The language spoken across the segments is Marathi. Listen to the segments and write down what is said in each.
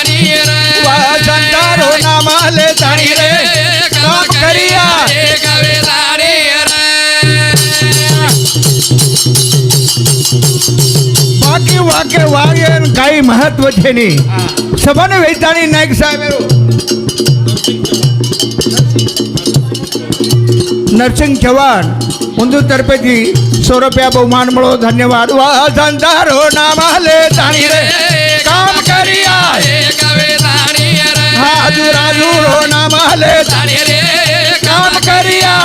दाणी रे वसंतारो नामाले दाणी रे काम करिया एक वे दाणी रे બાકી વાકે વાગે ને કાંઈ મહત્વ છે નહીં સભાને વેચાણી નાયક સાહેબ એવું. નરસિંહ ચૌહાણ ઊંધુ તરફેથી સો રૂપિયા બહુમાન મળો ધન્યવાદ વાસંતારો નામાલે દાણી રે राजू राजू हो नामाले काम करिया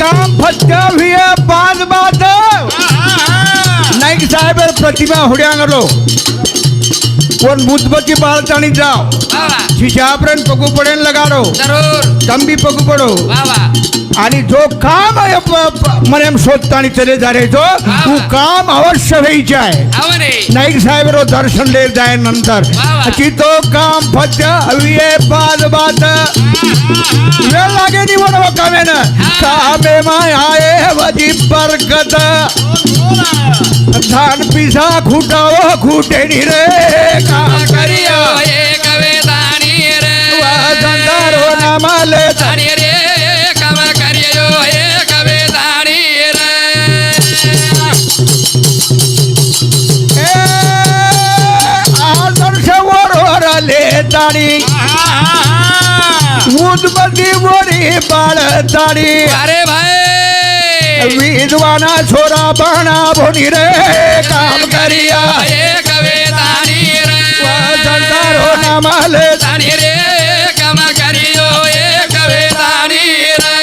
काम फटका हुई पांच बात नाईक साहेब प्रतिभा हुड्या पण मुझब की बाल तानी जाओ झिझापरण पगू पडेन लगाडो तंबी पगू पडो आणि जो काम मनेम शोधतानी चले जा रे जो तू काम अवश्य व्हायचे आहे नाईक साहेब रो दर्शन देत जाय नंतर. की तो काम फक्त हवीये बाद बाद वेळ लागे निवड कामे ना कामे माय आहे वजी बरकत. થાન પીધા ખૂટાવો ખૂટેડી રે. કા કરિયા એ કવે દાણી રે. વા ધંધારો ના માલે ધણી રે કમ કરિયો એ કવે દાણી રે. એ આ દર્શે વરો લે દાણી ઊંધ બધી બોરી બાળ દાણી અરે ભાઈ विद्वाना छोरा बना भोनी रे काम करिया। एक वेदानी रे संसार हो नामाल। दानी रे काम करियो एक वेदानी रे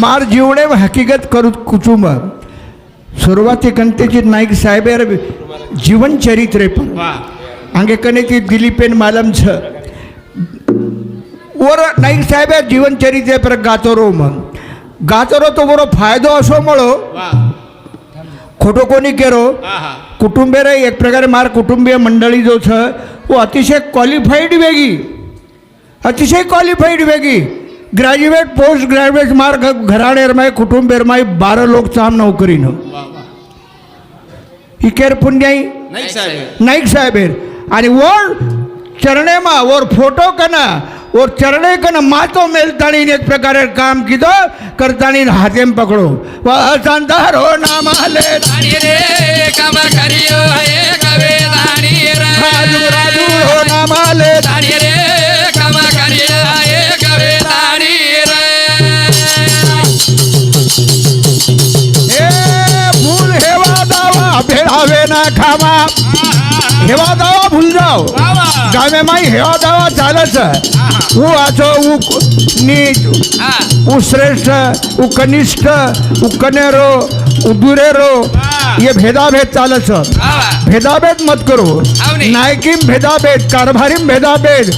मार जीवने हकीकत करू कुटुंब सुरुवाती कंटेची नाईक साहेब जीवन चरित्रे पण। हांगे कने ती दिलीपेन मालम छ। और नाईक साहेब जीवन चरित्रे पर गातो रो मग गातो रो तो बरो फायदो असो મળો ખોટો કોની કેરો કુટુંબે રે એક પ્રકારે માર કુટુંબીય મંડળી જો છે वो अतिशय क्वालिफाईड वेगी अतिशय क्वालिफाईड वेगी ग्रॅज्युएट पोस्ट ग्रॅज्युएट मार घराणेरमाय कुटुंबेरमाय बारा लोक चाम नोकरीनं ही केर पुण्याई नाईक साहेबेर आणि वर चरणेमा वर फोटो कना वो चरणे कन मातो मेलताणी इस प्रकार काम कीधो करताणी हाथेम पकड़ो. वसंधारो हो नाम ले दानी रे काम करियो हे कवे दानी रे. राजू राजू हो नाम ले दानी रे काम करियो हे कवे दानी रे. ए फूल हेवा दावा भेड़ावे ना खामा. हेवा दावा भूल जाओ. गाँव माई हेवा दावा चालत वो आचो वो नीच. वो श्रेष्ठ वो कनिष्ठ वो कनेरो वो दुरेरो. ये भेदाभेद चालत सर. भेदाभेद मत करो. नायकी भेदाभेद कारभारी भेदाभेद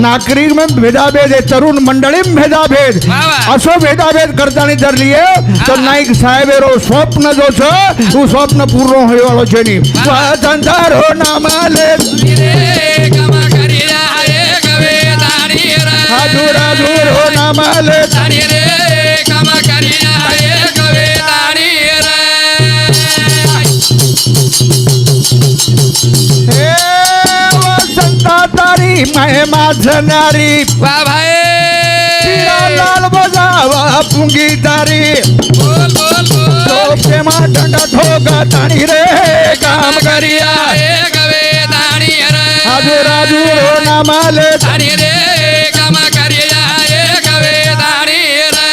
नागरिक में भेदाभेद है तरुण मंडळी भेदाभेद. असो भेदाभेद करतानी जर लिए तो नायक साहेब रो स्वप्न जो छ वो स्वप्न पूर्ण होय वालो छे नी संसारो नामाले. हा दूर दूर हो नामाले. नारी महिमा झनारी लाल बजावा पुंगी दारी. बोल बोल बोल. प्रेमा ठंडा ठोका ताणी रे काम करिया गवे दाणी रे आज राजू रो ना माले ताणी रे काम करिया गवे दाणी रे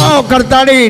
हो करताडी